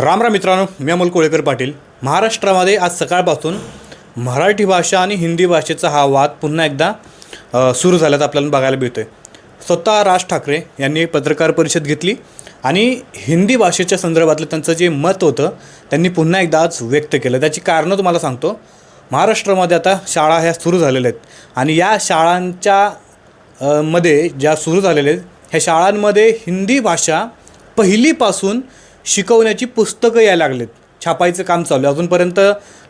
राम राम मित्रांनो मी अमोल कोळेकर पाटील. महाराष्ट्रामध्ये आज सकाळपासून मराठी भाषा आणि हिंदी भाषेचा हा वाद पुन्हा एकदा सुरू झाल्याचं आपल्याला बघायला मिळतो आहे स्वतः राज ठाकरे यांनी पत्रकार परिषद घेतली आणि हिंदी भाषेच्या संदर्भातलं त्यांचं जे मत होतं त्यांनी पुन्हा एकदा आज व्यक्त केलं. त्याची कारणं तुम्हाला सांगतो. महाराष्ट्रामध्ये आता शाळा ह्या सुरू झालेल्या आहेत आणि या शाळांच्या मध्ये ज्या सुरू झालेल्या आहेत ह्या शाळांमध्ये हिंदी भाषा पहिलीपासून शिकवण्याची पुस्तकं यायला लागलेत. छापायचं काम चालू आहे. अजूनपर्यंत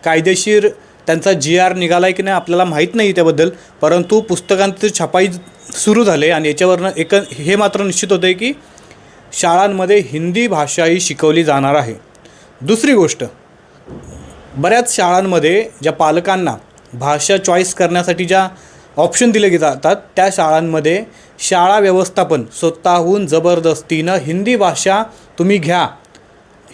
कायदेशीर त्यांचा जी आर निघाला आहे की नाही आपल्याला माहीत नाही त्याबद्दल. परंतु पुस्तकांची छापाई सुरू झाले आणि याच्यावरनं एक हे मात्र निश्चित होतं आहे की शाळांमध्ये हिंदी भाषा ही शिकवली जाणार आहे. दुसरी गोष्ट बऱ्याच शाळांमध्ये ज्या पालकांना भाषा चॉईस करण्यासाठी ज्या ऑप्शन दिले गे जातात त्या शाळांमध्ये शाळा व्यवस्थापन स्वतःहून जबरदस्तीनं हिंदी भाषा तुम्ही घ्या.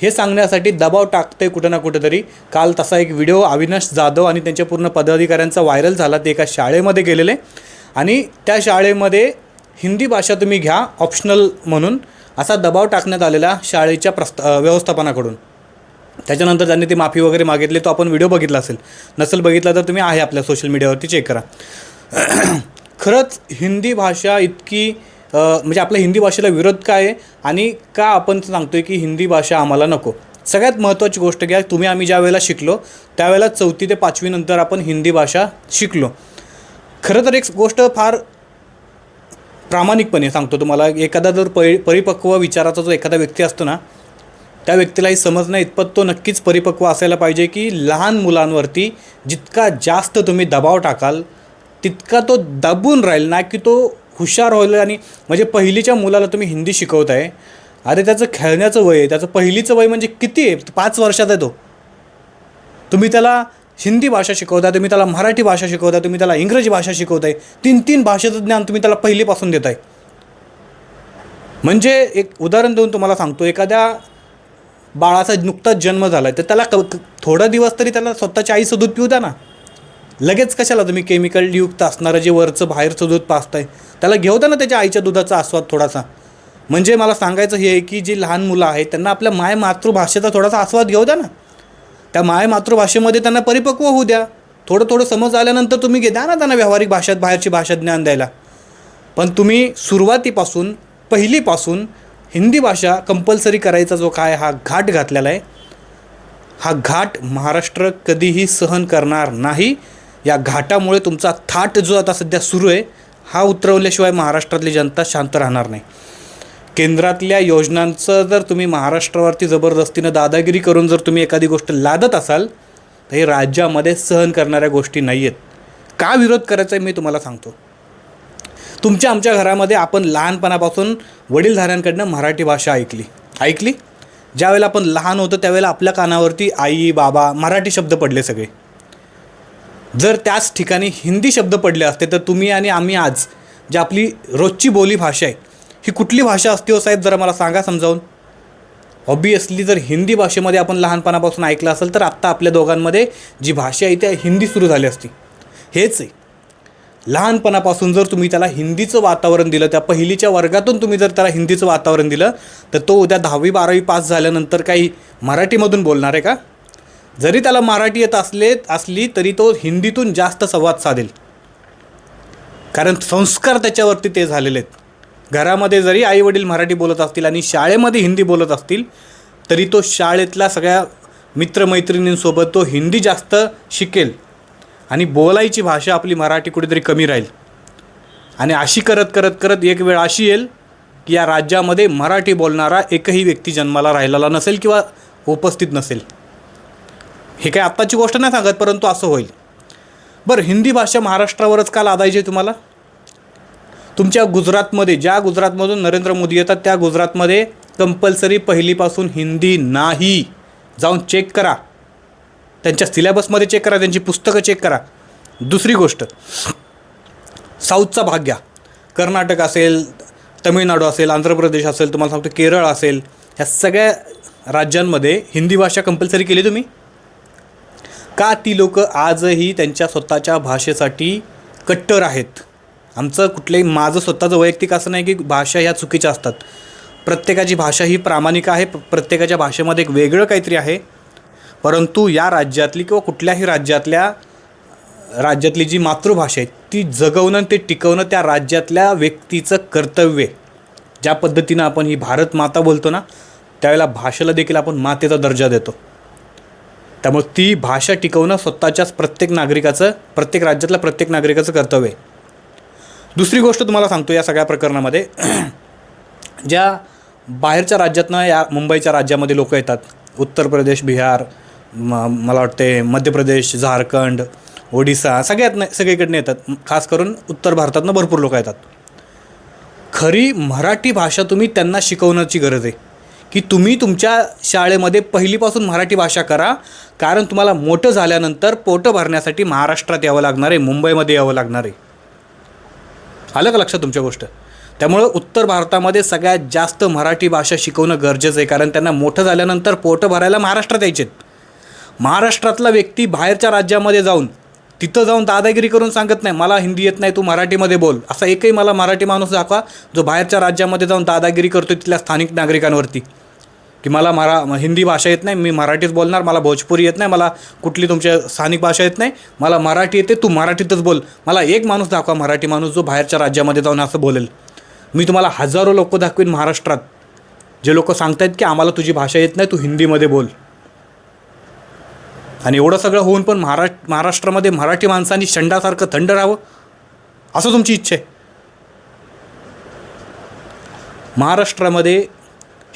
हे सांगण्यासाठी दबाव टाकते कुठं ना कुठेतरी. काल तसा एक व्हिडिओ अविनाश जाधव आणि त्यांच्या पूर्ण पदाधिकाऱ्यांचा व्हायरल झाला. ते एका शाळेमध्ये गेलेले. आणि त्या शाळेमध्ये हिंदी भाषा तुम्ही घ्या ऑप्शनल म्हणून असा दबाव टाकण्यात आलेला शाळेच्या प्रस्ता व्यवस्थापनाकडून. त्याच्यानंतर त्यांनी ती माफी वगैरे मागितली. तो आपण व्हिडिओ बघितला असेल. नसेल बघितला तर तुम्ही आहे आपल्या सोशल मीडियावरती चेक करा. खरंच हिंदी भाषा इतकी म्हणजे आपल्या हिंदी भाषेला विरोध काय आहे आणि का आपण सांगतोय की हिंदी भाषा आम्हाला नको? सगळ्यात महत्त्वाची गोष्ट घ्या तुम्ही आम्ही ज्या वेळेला शिकलो त्यावेळेला चौथी ते पाचवीनंतर आपण हिंदी भाषा शिकलो. खरं तर एक गोष्ट फार प्रामाणिकपणे सांगतो तुम्हाला. एखादा जर परि परिपक्व विचाराचा जो एखादा व्यक्ती असतो ना त्या व्यक्तीलाही समजणं इतपत तो नक्कीच परिपक्व असायला पाहिजे की लहान मुलांवरती जितका जास्त तुम्ही दबाव टाकाल तितका तो दबून राहील ना की तो हुशार होईल आणि म्हणजे पहिलीच्या मुलाला तुम्ही हिंदी शिकवताय. अरे त्याचं खेळण्याचं वय आहे त्याचं पहिलीचं वय म्हणजे किती आहे? पाच वर्षाचा आहे तो. तुम्ही त्याला हिंदी भाषा शिकवताय तुम्ही त्याला मराठी भाषा शिकवताय तुम्ही त्याला इंग्रजी भाषा शिकवताय. तीन तीन भाषेचं ज्ञान तुम्ही त्याला पहिलीपासून देताय. म्हणजे एक उदाहरण देऊन तुम्हाला सांगतो एखाद्या बाळाचा नुकताच जन्म झाला आहे तर त्याला क क- थोडा दिवस तरी त्याला स्वतःच्या आईचं दूध पिऊ द्या ना. लगेच कशाला तुम्ही केमिकल युक्त असणारं जे वरचं बाहेरचं दूध पाचताय त्याला घेऊ द्या ना त्याच्या आईच्या दुधाचा आस्वाद थोडासा. म्हणजे मला सांगायचं हे आहे की जी लहान मुलं आहेत त्यांना आपल्या माय मातृभाषेचा थोडासा आस्वाद घेऊ द्या ना. त्या माय मातृभाषेमध्ये त्यांना परिपक्व होऊ द्या. थोडं थोडं समज आल्यानंतर तुम्ही घे द्या ना त्यांना व्यावहारिक भाषेत बाहेरची भाषा ज्ञान द्यायला. पण तुम्ही सुरुवातीपासून पहिलीपासून हिंदी भाषा कंपल्सरी करायचा जो काय हा घाट घातलेला आहे हा घाट महाराष्ट्र कधीही सहन करणार नाही. या घाटामुळे तुमचा थाट जो आता सध्या सुरू आहे हा उतरवल्याशिवाय महाराष्ट्रातली जनता शांत राहणार नाही. केंद्रातल्या योजनांचं जर तुम्ही महाराष्ट्रावरती जबरदस्तीनं दादागिरी करून जर तुम्ही एखादी गोष्ट लादत असाल तर हे राज्यामध्ये सहन करणाऱ्या गोष्टी नाही आहेत का विरोध करायचा आहे मी तुम्हाला सांगतो. तुमच्या आमच्या घरामध्ये आपण लहानपणापासून वडीलधाऱ्यांकडनं मराठी भाषा ऐकली. ऐकली? ज्यावेळेला आपण लहान होतो त्यावेळेला आपल्या कानावरती आई बाबा मराठी शब्द पडले सगळे. जर त्याच ठिकाणी हिंदी शब्द पडले असते तर तुम्ही आणि आम्ही आज जी आपली रोजची बोली भाषा आहे ही कुठली भाषा असते हो साहेब? जरा मला सांगा समजावून. ऑबियसली जर हिंदी भाषेमध्ये आपण लहानपणापासून ऐकलं असेल तर आत्ता आपल्या दोघांमध्ये जी भाषा आहे ती हिंदी सुरू झाली असती. हेच आहे. लहानपणापासून जर तुम्ही त्याला हिंदीचं वातावरण दिलं त्या पहिलीच्या वर्गातून तुम्ही जर त्याला हिंदीचं वातावरण दिलं तर तो उद्या दहावी बारावी पास झाल्यानंतर काही मराठीमधून बोलणार आहे का? जरी त्याला मराठी येत असले असली तरी तो हिंदीतून जास्त संवाद साधेल. कारण संस्कार त्याच्यावरती ते झालेले आहेत. घरामध्ये जरी आईवडील मराठी बोलत असतील आणि शाळेमध्ये हिंदी बोलत असतील तरी तो शाळेतल्या सगळ्या मित्रमैत्रिणींसोबत तो हिंदी जास्त शिकेल. आणि बोलायची भाषा आपली मराठी कुठेतरी कमी राहील. आणि अशी करत करत करत एक वेळ अशी येईल की या राज्यामध्ये मराठी बोलणारा एकही व्यक्ती जन्माला राहिलेला नसेल किंवा उपस्थित नसेल. हे काय आत्ताची गोष्ट नाही सांगत परंतु असं होईल. बरं हिंदी भाषा महाराष्ट्रावरच का लादायची आहे तुम्हाला? तुमच्या गुजरातमध्ये ज्या गुजरातमधून नरेंद्र मोदी येतात त्या गुजरातमध्ये कंपल्सरी पहिलीपासून हिंदी नाही. जाऊन चेक करा. त्यांच्या सिलेबसमध्ये चेक करा त्यांची पुस्तकं चेक करा. दुसरी गोष्ट साऊथचा भाग घ्या. कर्नाटक असेल तमिळनाडू असेल आंध्र प्रदेश असेल तुम्हाला सांगतो केरळ असेल ह्या सगळ्या राज्यांमध्ये हिंदी भाषा कंपल्सरी केली तुम्ही? का ती लोक आजही त्यांच्या स्वतःच्या भाषेसाठी कट्टर आहेत? आमचं कुठलंही माझं स्वतःचं वैयक्तिक असं नाही की भाषा ह्या चुकीच्या असतात. प्रत्येकाची भाषा ही प्रामाणिक आहे प्रत्येकाच्या भाषेमध्ये एक वेगळं काहीतरी आहे. परंतु या राज्यातली किंवा कुठल्याही राज्यातल्या राज्यातली जी मातृभाषा आहे ती जगवणं आणि ते टिकवणं त्या राज्यातल्या व्यक्तीचं कर्तव्य ज्या पद्धतीनं आपण ही भारत माता बोलतो ना त्यावेळेला भाषेला देखील आपण मातेचा दर्जा देतो. त्यामुळे ती भाषा टिकवणं स्वतःच्याच प्रत्येक नागरिकाचं प्रत्येक राज्यातल्या प्रत्येक नागरिकाचं कर्तव्य आहे. दुसरी गोष्ट तुम्हाला सांगतो या सगळ्या प्रकरणामध्ये. ज्या बाहेरच्या राज्यातनं या मुंबईच्या राज्यामध्ये लोक येतात. उत्तर प्रदेश बिहार म मला वाटते मध्य प्रदेश झारखंड ओडिसा सगळ्यातनं सगळीकडनं येतात. खास करून उत्तर भारतातनं भरपूर लोक येतात. खरी मराठी भाषा तुम्ही त्यांना शिकवण्याची गरज आहे. की तुम्ही तुमच्या शाळेमध्ये पहिलीपासून मराठी भाषा करा कारण तुम्हाला मोठं झाल्यानंतर पोटं भरण्यासाठी महाराष्ट्रात यावं लागणार आहे मुंबईमध्ये यावं लागणार आहे. आलं का लक्षात तुमच्या गोष्ट? त्यामुळं उत्तर भारतामध्ये सगळ्यात जास्त मराठी भाषा शिकवणं गरजेचं आहे कारण त्यांना मोठं झाल्यानंतर पोटं भरायला महाराष्ट्रात यायचेत. महाराष्ट्रातला व्यक्ती बाहेरच्या राज्यामध्ये जाऊन तिथं जाऊन दादागिरी करून सांगत नाही मला हिंदी येत नाही तू मराठीमध्ये बोल. असा एकही मला मराठी माणूस दाखवा जो बाहेरच्या राज्यामध्ये जाऊन दादागिरी करतो तिथल्या स्थानिक नागरिकांवरती. की मला मरा हिंदी भाषा येत नाही मी मराठीच बोलणार मला भोजपुरी येत नाही मला कुठली तुमच्या स्थानिक भाषा येत नाही मला मराठी येते तू मराठीतच बोल. मला एक माणूस दाखवा मराठी माणूस जो बाहेरच्या राज्यामध्ये जाऊन असं बोलेल. मी तुम्हाला हजारो लोक दाखवीन महाराष्ट्रात. जे लोक सांगतायत की आम्हाला तुझी भाषा येत नाही तू हिंदीमध्ये बोल. आणि एवढं सगळं होऊन पण महारा महाराष्ट्रामध्ये मराठी माणसांनी शंडासारखं थंड राहावं? असं तुमची इच्छा आहे. महाराष्ट्रामध्ये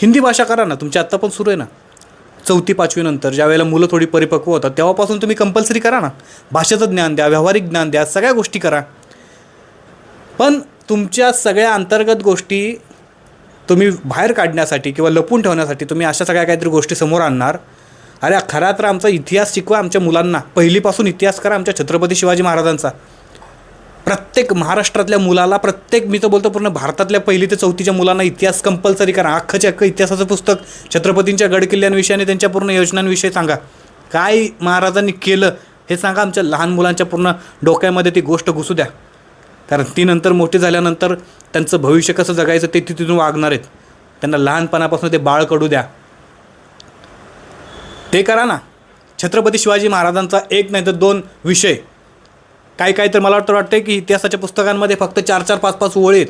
हिंदी भाषा करा ना तुमची आत्ता पण सुरू आहे ना. चौथी पाचवीनंतर ज्या वेळेला मुलं थोडी परिपक्व होतात तेव्हापासून तुम्ही कंपल्सरी करा ना. भाषेचं ज्ञान द्या व्यावहारिक ज्ञान द्या सगळ्या गोष्टी करा. पण तुमच्या सगळ्या अंतर्गत गोष्टी तुम्ही बाहेर काढण्यासाठी किंवा लपून ठेवण्यासाठी तुम्ही अशा सगळ्या काहीतरी गोष्टी समोर आणणार. अरे खरा तर आमचा इतिहास शिकवा आमच्या मुलांना. पहिलीपासून इतिहास करा आमच्या छत्रपती शिवाजी महाराजांचा. प्रत्येक महाराष्ट्रातल्या मुलाला प्रत्येक मी तर बोलतो पूर्ण भारतातल्या पहिली ते चौथीच्या मुलांना इतिहास कंपल्सरी करा. अख्खच्या अख्खं इतिहासाचं पुस्तक छत्रपतींच्या गडकिल्ल्यांविषयी आणि त्यांच्या पूर्ण योजनांविषयी सांगा. काय महाराजांनी केलं हे सांगा आमच्या लहान मुलांच्या पूर्ण डोक्यामध्ये ती गोष्ट घुसू द्या. कारण ती नंतर मोठी झाल्यानंतर त्यांचं भविष्य कसं जगायचं ते तिथून वागणार आहेत. त्यांना लहानपणापासून ते बाळ कडू द्या. ते करा ना. छत्रपती शिवाजी महाराजांचा एक नाही तर दोन विषय. काय काय तर मला वाटतं वाटतं की इतिहासाच्या पुस्तकांमध्ये फक्त चार चार पाच पाच ओळ आहेत.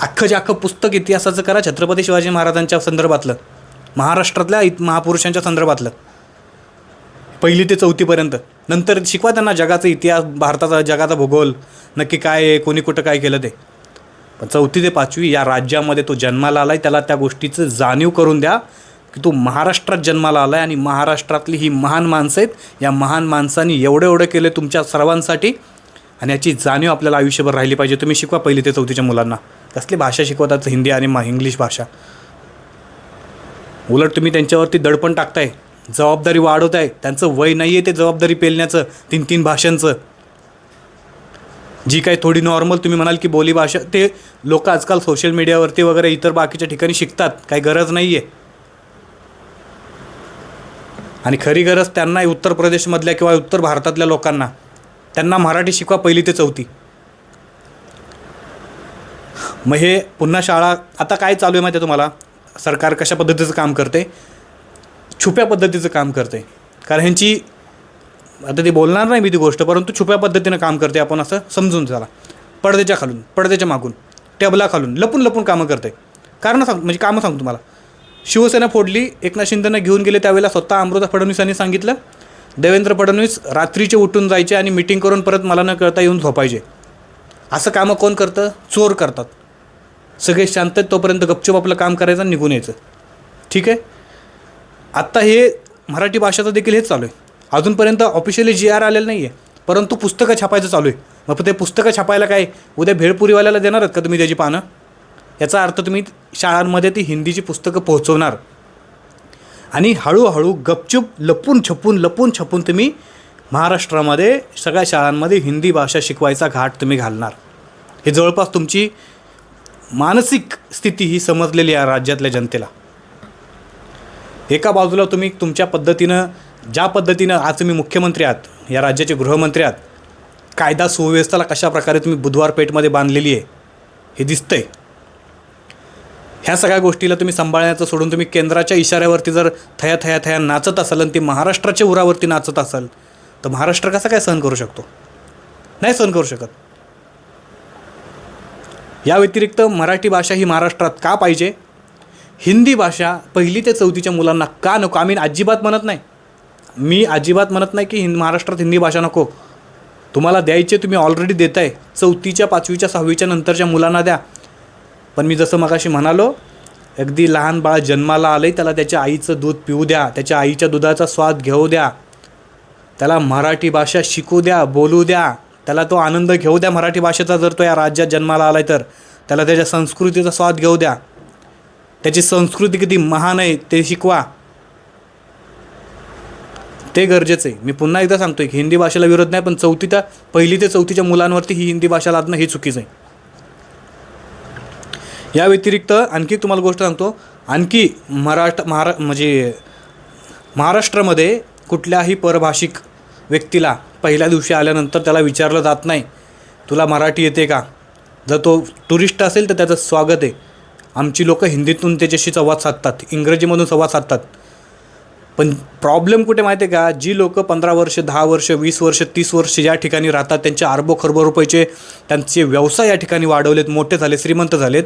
अख्खंच्या अख्खं पुस्तक इतिहासाचं करा छत्रपती शिवाजी महाराजांच्या संदर्भातलं. महाराष्ट्रातल्या इत महापुरुषांच्या संदर्भातलं. पहिली ते चौथीपर्यंत नंतर शिकवा त्यांना जगाचा इतिहास भारताचा जगाचा भूगोल. नक्की काय आहे कोणी कुठं काय केलं ते. पण चौथी ते पाचवी या राज्यामध्ये तो जन्माला आला आहे त्याला त्या गोष्टीचं जाणीव करून द्या. की तो महाराष्ट्रात जन्माला आला आहे आणि महाराष्ट्रातली ही महान माणसं आहेत या महान माणसांनी एवढं एवढं केलं तुमच्या सर्वांसाठी आणि याची जाणीव आपल्याला आयुष्यभर राहिली पाहिजे. तुम्ही शिकवा पहिली ते चौथीच्या मुलांना. कसली भाषा शिकवतात हिंदी आणि मा इंग्लिश भाषा? उलट तुम्ही त्यांच्यावरती दडपण टाकताय जबाबदारी वाढवताय त्यांचं वय नाही आहे ते जबाबदारी पेलण्याचं तीन तीन भाषांचं. जी काही थोडी नॉर्मल तुम्ही म्हणाल की बोली भाषा ते लोक आजकाल सोशल मीडियावरती वगैरे इतर बाकीच्या ठिकाणी शिकतात काही गरज नाही आहे आणि खरी गरज त्यांना उत्तर प्रदेशमधल्या किंवा उत्तर भारतातल्या लोकांना. त्यांना मराठी शिकवा पहिली ते चौथी. मग हे पुन्हा शाळा आता काय चालू आहे माहिती आहे तुम्हाला? सरकार कशा पद्धतीचं काम करते? छुप्या पद्धतीचं काम करते. कारण ह्यांची आता ती बोलणार नाही मी ती गोष्ट परंतु छुप्या पद्धतीनं काम करते आपण असं समजून चला. पडद्याच्या खालून पडद्याच्या मागून टेबला खालून लपून लपून कामं करते. कारण सांग म्हणजे कामं सांगतो तुम्हाला. शिवसेना फोडली एकनाथ शिंदेनं घेऊन गेले त्यावेळेला स्वतः अमृता फडणवीसांनी सांगितलं देवेंद्र फडणवीस रात्रीचे उठून जायचे आणि मिटिंग करून परत मला न कळता येऊन झोपायचे. असं कामं कोण करतं? चोर करतात. सगळे शांत आहेत तोपर्यंत गपचूप आपलं काम करायचं आणि निघून यायचं. ठीक आहे? आत्ता हे मराठी भाषेचं देखील हेच चालू आहे. अजूनपर्यंत ऑफिशियली जी आर आलेलं नाही आहे परंतु पुस्तकं छापायचं चालू आहे. मग ते पुस्तकं छापायला काय? उद्या भेळपुरीवाल्याला देणार आहेत का तुम्ही त्याची पानं? याचा अर्थ तुम्ही शाळांमध्ये ती हिंदीची पुस्तकं पोहोचवणार. आणि हळूहळू गपचूप लपून छपून लपून छपून तुम्ही महाराष्ट्रामध्ये सगळ्या शाळांमध्ये हिंदी भाषा शिकवायचा घाट तुम्ही घालणार. हे जवळपास तुमची मानसिक स्थिती ही समजलेली आहे राज्यातल्या जनतेला. एका बाजूला तुम्ही तुमच्या पद्धतीनं ज्या पद्धतीनं आज तुम्ही मुख्यमंत्री आहात या राज्याचे गृहमंत्री आहात कायदा सुव्यवस्थेला कशा प्रकारे तुम्ही बुधवार पेठमध्ये बांधलेली आहे हे दिसतंय. ह्या सगळ्या गोष्टीला तुम्ही सांभाळण्याचं सोडून तुम्ही केंद्राच्या इशाऱ्यावरती जर थया थया थया नाचत असाल आणि ती महाराष्ट्राच्या उरावरती नाचत असाल तर महाराष्ट्र कसा काय सहन करू शकतो? नाही सहन करू शकत. या व्यतिरिक्त मराठी भाषा ही महाराष्ट्रात का पाहिजे? हिंदी भाषा पहिली ते चौथीच्या मुलांना का नको? आम्ही अजिबात म्हणत नाही. मी अजिबात म्हणत नाही की हिंद महाराष्ट्रात हिंदी भाषा नको. तुम्हाला द्यायचे तुम्ही ऑलरेडी देताय. चौथीच्या पाचवीच्या सहावीच्या नंतरच्या मुलांना द्या. पण मी जसं मगाशी म्हणालो अगदी लहान बाळ जन्माला आलं आहे त्याला त्याच्या आईचं दूध पिऊ द्या त्याच्या आईच्या दुधाचा स्वाद घेऊ द्या त्याला मराठी भाषा शिकू द्या बोलू द्या त्याला तो आनंद घेऊ द्या मराठी भाषेचा जर तो या राज्यात जन्माला आला आहे तर त्याला त्याच्या संस्कृतीचा स्वाद घेऊ द्या. त्याची संस्कृती किती महान आहे ते शिकवा. ते गरजेचं आहे. मी पुन्हा एकदा सांगतोय की हिंदी भाषेला विरोध नाही पण चौथीच्या पहिली ते चौथीच्या मुलांवरती ही हिंदी भाषा लादणं हे चुकीचं आहे. या व्यतिरिक्त आणखी तुम्हाला गोष्ट सांगतो. आणखी मराठ महारा म्हणजे महाराष्ट्रामध्ये कुठल्याही परभाषिक व्यक्तीला पहिल्या दिवशी आल्यानंतर त्याला विचारलं जात नाही तुला मराठी येते का? जर तो टुरिस्ट असेल तर त्याचं स्वागत आहे. आमची लोकं हिंदीतून त्याच्याशी संवाद साधतात इंग्रजीमधून संवाद साधतात. पण प्रॉब्लेम कुठे माहिती आहे का? जी लोक पंधरा वर्ष दहा वर्ष वीस वर्ष तीस वर्ष या ठिकाणी राहतात त्यांचे अरबो खरबो रुपयाचे त्यांचे व्यवसाय या ठिकाणी वाढवलेत मोठे झाले श्रीमंत झालेत.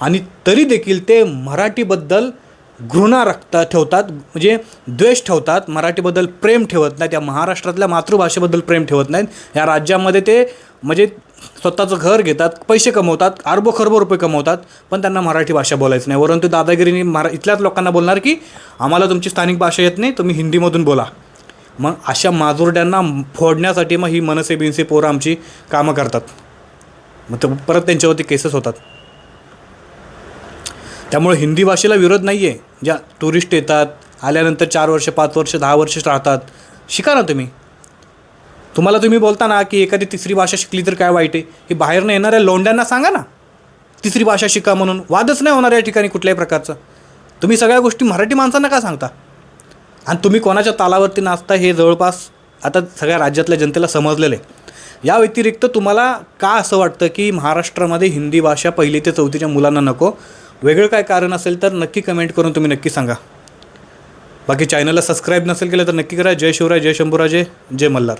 आणि तरी देखील ते मराठीबद्दल घृणा राखता ठेवतात म्हणजे द्वेष ठेवतात मराठीबद्दल प्रेम ठेवत नाहीत या महाराष्ट्रातल्या मातृभाषेबद्दल प्रेम ठेवत नाहीत. या राज्यामध्ये ते म्हणजे स्वतःचं घर घेतात पैसे कमवतात अरबो खरबो रुपये कमवतात पण त्यांना मराठी भाषा बोलायचं नाही. वरून ते दादागिरीने मरा इथल्याच लोकांना बोलणार की आम्हाला तुमची स्थानिक भाषा येत नाही तुम्ही हिंदीमधून बोला. मग अशा माजुरड्यांना फोडण्यासाठी मग ही मनसे बिनसे पोरं आमची कामं करतात. मग तर परत त्यांच्यावरती केसेस होतात. त्यामुळे हिंदी भाषेला विरोध नाही आहे ज्या टुरिस्ट येतात आल्यानंतर चार वर्ष पाच वर्ष दहा वर्ष राहतात. शिका ना तुम्ही. तुम्हाला तुम्ही बोलता ना की एखादी तिसरी भाषा शिकली तर काय वाईट आहे? ही बाहेरनं येणाऱ्या लोंड्यांना सांगा ना. तिसरी भाषा शिका म्हणून. वादच नाही होणार या ठिकाणी कुठल्याही प्रकारचं. तुम्ही सगळ्या गोष्टी मराठी माणसांना का सांगता? आणि तुम्ही कोणाच्या तालावरती नाचता हे जवळपास आता सगळ्या राज्यातल्या जनतेला समजलेलं आहे. या व्यतिरिक्त तुम्हाला का असं वाटतं की महाराष्ट्रामध्ये हिंदी भाषा पहिली ते चौथीच्या मुलांना नको? वेगळं काय कारण असेल तर नक्की कमेंट करून तुम्ही नक्की सांगा. बाकी चॅनलला सबस्क्राईब नसेल केलं तर नक्की करा. जय शिवराय जय शंभूराजे जय मल्हार.